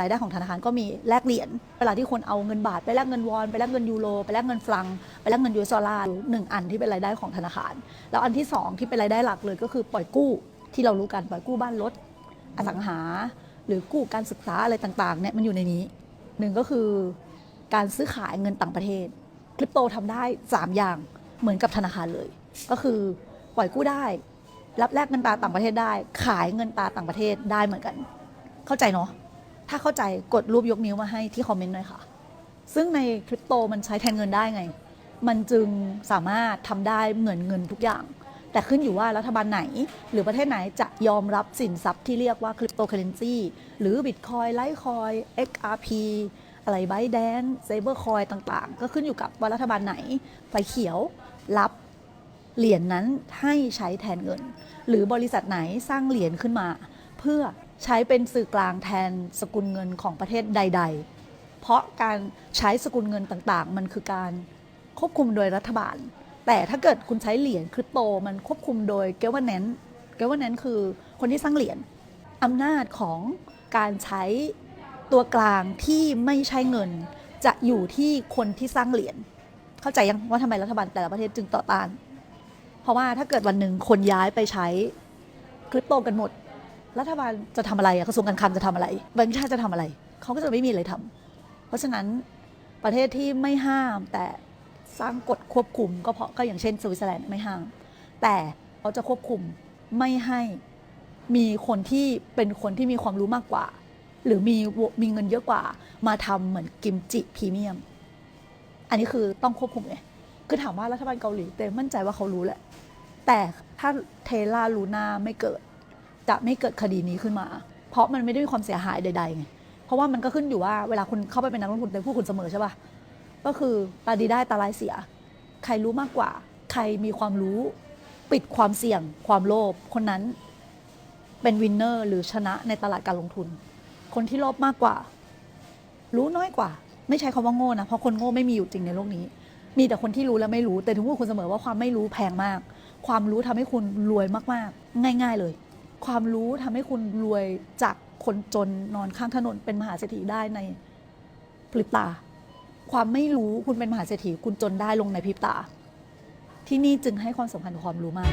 รายได้ของธนาคารก็มีแลกเหรียญเวลาที่คนเอาเงินบาทไปแลกเงินวอนไปแลกเงินยูโรไปแลกเงินฟรังไปแลกเงินยูเอสดอลลาร์หนึ่งอันที่เป็นรายได้ของธนาคาร แล้วอันที่สองที่เป็นรายได้หลักเลยก็คือปล่อยกู้ที่เรารู้กันปล่อยกู้บ้านรถอสังหา หรือกู้การศึกษาอะไรต่างๆเนี่ยมันอยู่ในนี้หนึ่งก็คือการซื้อขายเงินต่างประเทศคริปโตทำได้ 3 อย่างเหมือนกับธนาคารเลย ก็คือปล่อยกู้ได้ รับแลกเงินตราต่างประเทศได้ ขายเงินตราต่างประเทศได้เหมือนกัน เข้าใจเนาะ ถ้าเข้าใจกดรูปยกนิ้วมาให้ที่คอมเมนต์หน่อยค่ะ ซึ่งในคริปโตมันใช้แทนเงินได้ไง มันจึงสามารถทำได้เหมือนเงินทุกอย่าง แต่ขึ้นอยู่ว่ารัฐบาลไหน หรือประเทศไหนจะยอมรับสินทรัพย์ที่เรียกว่าคริปโตเคอเรนซีหรือบิตคอยไลท์คอย XRP อะไรไบแดนเซเบอร์คอยต่างๆ ก็ขึ้นอยู่กับว่ารัฐบาลไหนไฟเขียวรับเหรียญนนั้นให้ใช้แทนเงิน หรือบริษัทไหนสร้างเหรียญขึ้นมา เพื่อ ใช้เป็นสื่อกลางแทนสกุลเงินของประเทศใด ๆ เพราะการใช้สกุลเงินต่างๆ มันคือการควบคุมโดยรัฐบาล แต่ถ้าเกิดคุณใช้เหรียญคริปโตมันควบคุมโดยเกวเนนเกวเนนคือคนที่สร้างเหรียญอำนาจของการใช้ตัวกลางที่ไม่ใช่เงิน จะอยู่ที่คนที่สร้างเหรียญเข้าใจยังว่าทำไมรัฐบาลแต่ละประเทศจึงต่อต้าน เพราะว่าถ้าเกิดวันหนึ่งคนย้ายไปใช้คริปโตกันหมด รัฐบาลจะทำอะไรกระทรวงการคลังจะทำอะไรแบงก์ชาติจะทำอะไร เขาก็จะไม่มีอะไรทำเพราะฉะนั้นประเทศที่ไม่ห้ามแต่สร้างกฎควบคุม ก็เพราะก็อย่างเช่นสวิตเซอร์แลนด์ไม่ห้าม แต่เขาจะควบคุมไม่ให้มีคนที่เป็นคนที่มีความรู้มากกว่า หรือมีมีเงินเยอะกว่า มาทำเหมือนกิมจิพรีเมียม อันนี้คือต้องควบคุมไงคือถามว่ารัฐบาลเกาหลีเต็มมั่นใจว่าเขารู้แหละแต่ถ้าเทล่าลูน่าไม่เกิด จะไม่เกิดคดีนี้ขึ้นมา เพราะมันไม่ได้มีความเสียหายใดๆไงเพราะว่ามันก็ขึ้นอยู่ว่าเวลาคุณเข้าไปเป็นนักลงทุนเป็นผู้คุณเสมอใช่ปะก็คือตาดีได้ตาลายเสีย ใครรู้มากกว่า ใครมีความรู้ปิดความเสี่ยง ความโลภคนนั้นเป็นวินเนอร์หรือชนะในตลาดการลงทุน คนที่โลภมากกว่า รู้น้อยกว่า ไม่ใช้คำว่าโง่นะเพราะคนโง่ไม่มีอยู่จริงในโลกนี้ มีแต่คนที่รู้และไม่รู้แต่ถึงพูดคุณเสมอว่าความไม่รู้แพงมาก ความรู้ทำให้คุณรวยมากๆ ง่าย ๆเลย ความรู้ทำให้คุณรวยจากคนจนนอนข้างถนนเป็นมหาเศรษฐีได้ในพริบตา ความไม่รู้คุณเป็นมหาเศรษฐีคุณจนได้ลงในพริบตา ที่นี่จึงให้ความสำคัญกับความรู้มาก